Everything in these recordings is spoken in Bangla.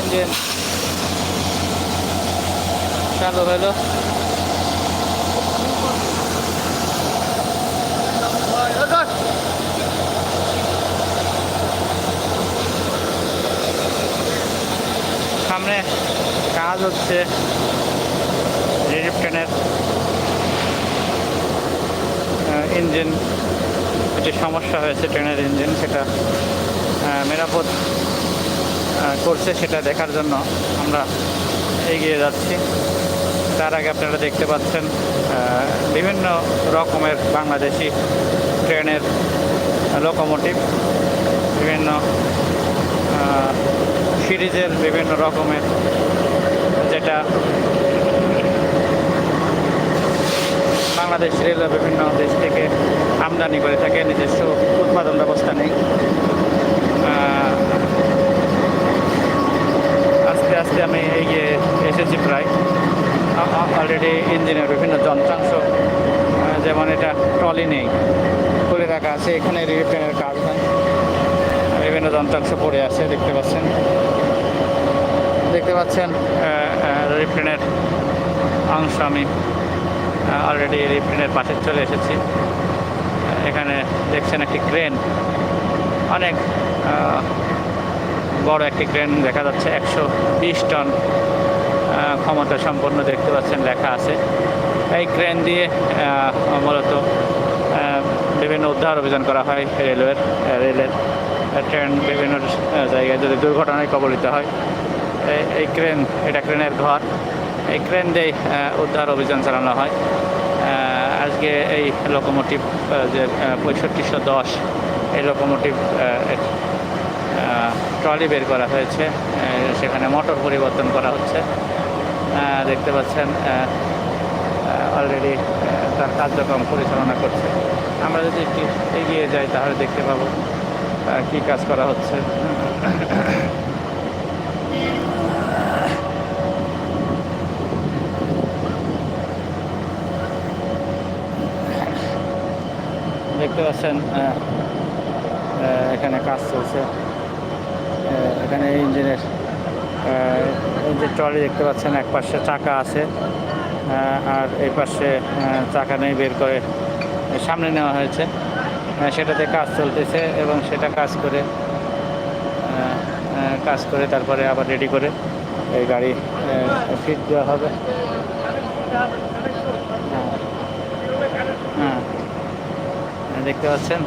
ইঞ্জিন চালু হলো। সামনে কাজ হচ্ছে রিলিফ ইঞ্জিন একটি সমস্যা হয়েছে ট্রেনের ইঞ্জিন, সেটা মেরামত করছে সেটা দেখার জন্য আমরা এগিয়ে যাচ্ছি। তার আগে আপনারা দেখতে পাচ্ছেন বিভিন্ন রকমের বাংলাদেশি ট্রেনের লোকোমোটিভ বিভিন্ন সিরিজের বিভিন্ন রকমের যেটা বাংলাদেশ রেলওয়ে বিভিন্ন দেশ থেকে আমদানি করে থাকে, নিজস্ব উৎপাদন ব্যবস্থা নেই আহ, আস্তে আস্তে আমি এগিয়ে এসেছি প্রায় অলরেডি ইঞ্জিনের বিভিন্ন যন্ত্রাংশ যেমন এটা ট্রলি নেই, খুলে রাখা আছে, এখানে রিপেয়ারের কাজ হয়। বিভিন্ন যন্ত্রাংশ পড়ে আছে, দেখতে পাচ্ছেন। দেখতে পাচ্ছেন রিপ্লেনের অংশ আমি অলরেডি রিপ্লেনের পাশে চলে এসেছি। এখানে দেখছেন একটি ক্রেন, অনেক বড় একটি ক্রেন দেখা যাচ্ছে, একশো বিশ টন। ক্ষমতা সম্পন্ন দেখতে পাচ্ছেন, লেখা আছে। এই ক্রেন দিয়ে মূলত বিভিন্ন উদ্ধার অভিযান করা হয় রেলওয়ের রেলের ট্রেন বিভিন্ন জায়গায় যদি দুর্ঘটনায় কবলিত হয়। এই- ক্রেন, এটা ক্রেনের ঘর। এই ক্রেন দিয়ে উদ্ধার অভিযান চালানো হয়। আজকে এই লোকোমোটিভ যে পঁয়ষট্টিশো দশ, এই লোকোমোটিভ ট্রলি বের করা হয়েছে। সেখানে মোটর পরিবর্তন করা হচ্ছে। দেখতে পাচ্ছেন অলরেডি তার কার্যক্রম পরিচালনা করছে। আমরা যদি একটু এগিয়ে যাই তাহলে দেখতে পাবো কি কাজ করা হচ্ছে। দেখতে পাচ্ছেন এখানে কাজ চলছে আহ, এখানে ইঞ্জিনের এই যে ট্রলি দেখতে পাচ্ছেন, এক পাশে চাকা আছে আর এই পাশে চাকা নেই বের করে সামনে নেওয়া হয়েছে। সেটাতে কাজ চলতেছে এবং সেটা কাজ করে কাজ করে তারপরে আবার রেডি করে এই গাড়ি ফিট দেওয়া হবে। হ্যাঁ হ্যাঁ। দেখতে পাচ্ছেন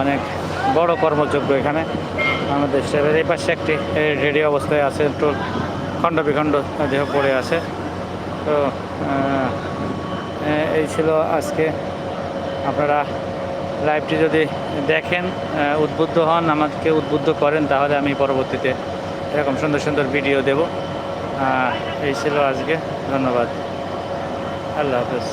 অনেক বড় কর্মযোগ্য এখানে। আমাদের এই পাশে একটি রেডি অবস্থায় আছে, একটু খণ্ড বিখণ্ড দেহ পড়ে আছে। তো এই ছিল আজকে। আপনারা লাইভটি যদি দেখেন উদ্বুদ্ধ হন, আমাকে উদ্বুদ্ধ করেন, তাহলে আমি পরবর্তীতে এরকম সুন্দর সুন্দর ভিডিও দেব। এই ছিল আজকে। ধন্যবাদ। আল্লাহ হাফেজ।